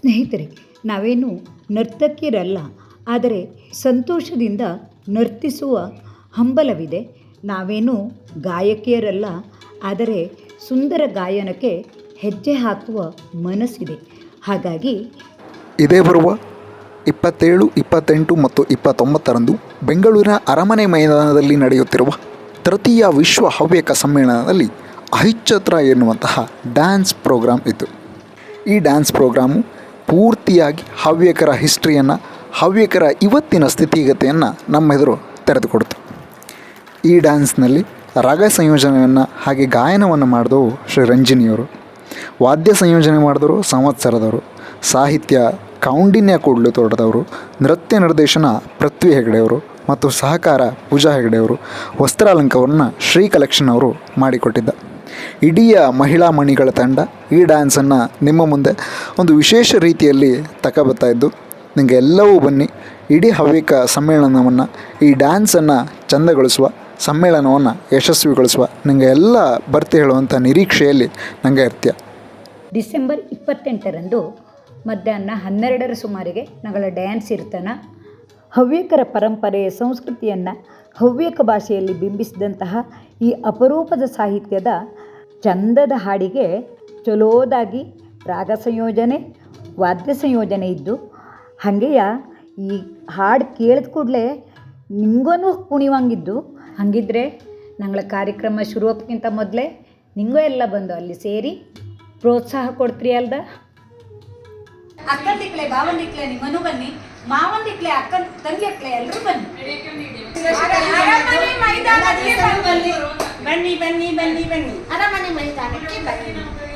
ಸ್ನೇಹಿತರೆ, ನಾವೇನು ನರ್ತಕಿಯರಲ್ಲ ಆದರೆ ಸಂತೋಷದಿಂದ ನರ್ತಿಸುವ ಹಂಬಲವಿದೆ. ನಾವೇನು ಗಾಯಕಿಯರಲ್ಲ, ಆದರೆ ಸುಂದರ ಗಾಯನಕ್ಕೆ ಹೆಜ್ಜೆ ಹಾಕುವ ಮನಸ್ಸಿದೆ. ಹಾಗಾಗಿ ಇದೇ ಬರುವ ಇಪ್ಪತ್ತೇಳು, ಇಪ್ಪತ್ತೆಂಟು ಮತ್ತು ಇಪ್ಪತ್ತೊಂಬತ್ತರಂದು ಬೆಂಗಳೂರಿನ ಅರಮನೆ ಮೈದಾನದಲ್ಲಿ ನಡೆಯುತ್ತಿರುವ ತೃತೀಯ ವಿಶ್ವ ಹವ್ಯಕ ಸಮ್ಮೇಳನದಲ್ಲಿ ಅಹಿಚ್ಛತ್ರ ಎನ್ನುವಂತಹ ಡ್ಯಾನ್ಸ್ ಪ್ರೋಗ್ರಾಮ್ ಇತ್ತು. ಈ ಡ್ಯಾನ್ಸ್ ಪ್ರೋಗ್ರಾಮು ಪೂರ್ತಿಯಾಗಿ ಹವ್ಯಕರ ಹಿಸ್ಟ್ರಿಯನ್ನು, ಹವ್ಯಕರ ಇವತ್ತಿನ ಸ್ಥಿತಿಗತಿಯನ್ನು ನಮ್ಮ ಎದುರು ತೆರೆದುಕೊಡ್ತು ಈ ಡ್ಯಾನ್ಸ್ನಲ್ಲಿ ರಾಗ ಸಂಯೋಜನೆಯನ್ನು ಹಾಗೆ ಗಾಯನವನ್ನು ಮಾಡಿದವು ಶ್ರೀ ರಂಜಿನಿಯವರು. ವಾದ್ಯ ಸಂಯೋಜನೆ ಮಾಡಿದವರು ಸಂವತ್ಸರದವರು. ಸಾಹಿತ್ಯ ಕೌಂಡಿನ್ಯ ಕೂಡಲು ತೋಟದವರು. ನೃತ್ಯ ನಿರ್ದೇಶನ ಪೃಥ್ವಿ ಹೆಗಡೆಯವರು ಮತ್ತು ಸಹಕಾರ ಪೂಜಾ ಹೆಗಡೆಯವರು. ವಸ್ತ್ರಾಲಂಕವನ್ನು ಶ್ರೀ ಕಲೆಕ್ಷನ್ ಅವರು ಮಾಡಿಕೊಟ್ಟಿದ್ದ. ಇಡೀ ಮಹಿಳಾ ಮಣಿಗಳ ತಂಡ ಈ ಡ್ಯಾನ್ಸನ್ನು ನಿಮ್ಮ ಮುಂದೆ ಒಂದು ವಿಶೇಷ ರೀತಿಯಲ್ಲಿ ತಗೊಬತ್ತಾ ಇದ್ದು, ನಿಮಗೆ ಎಲ್ಲವೂ ಬನ್ನಿ. ಇಡೀ ಹವ್ಯಕ ಸಮ್ಮೇಳನವನ್ನು, ಈ ಡ್ಯಾನ್ಸನ್ನು ಚಂದಗೊಳಿಸುವ ಸಮ್ಮೇಳನವನ್ನು ಯಶಸ್ವಿಗೊಳಿಸುವ ನಿಮಗೆ ಎಲ್ಲ ಬರ್ತಿ ಹೇಳುವಂಥ ನಿರೀಕ್ಷೆಯಲ್ಲಿ ನನಗೆ ಇರ್ತೀಯ. ಡಿಸೆಂಬರ್ ಇಪ್ಪತ್ತೆಂಟರಂದು ಮಧ್ಯಾಹ್ನ ಹನ್ನೆರಡರ ಸುಮಾರಿಗೆ ನಗಳ ಡ್ಯಾನ್ಸ್ ಇರ್ತಾನ ಹವ್ಯಕರ ಪರಂಪರೆಯ ಸಂಸ್ಕೃತಿಯನ್ನು ಹವ್ಯಕ ಭಾಷೆಯಲ್ಲಿ ಬಿಂಬಿಸಿದಂತಹ ಈ ಅಪರೂಪದ ಸಾಹಿತ್ಯದ ಚಂದದ ಹಾಡಿಗೆ ಚಲೋದಾಗಿ ರಾಗ ಸಂಯೋಜನೆ ವಾದ್ಯ ಸಂಯೋಜನೆ ಇದ್ದು ಹಾಗೆಯ ಈ ಹಾಡು ಕೇಳಿದ ಕೂಡಲೇ ನಿಮಗೂ ಕುಣಿವಂಗಿದ್ದು. ಹಾಗಿದ್ರೆ ನಂಗಳ ಕಾರ್ಯಕ್ರಮ ಶುರುವಕ್ಕಿಂತ ಮೊದಲೇ ನಿಂಗೂ ಎಲ್ಲ ಬಂದು ಅಲ್ಲಿ ಸೇರಿ ಪ್ರೋತ್ಸಾಹ ಕೊಡ್ತೀರಿ ಅಲ್ದ? ಅಕ್ಕಂದಿಕ್ಲೆ ಬಾವಂದಿಕ್ಲೆ ನಿಮ್ಮನು ಬನ್ನಿ. ಮಾವಂದಿಕ್ಲೆ ಅಕ್ಕ ತಂಗಿಯಕ್ಲೆ ಎಲ್ಲರೂ ಬನ್ನಿ. ಬನ್ನಿ ಬನ್ನಿ ಬನ್ನಿ ಬನ್ನಿ. ಅರಮನೆ ಮೈದಾನಕ್ಕೆ ಬನ್ನಿ.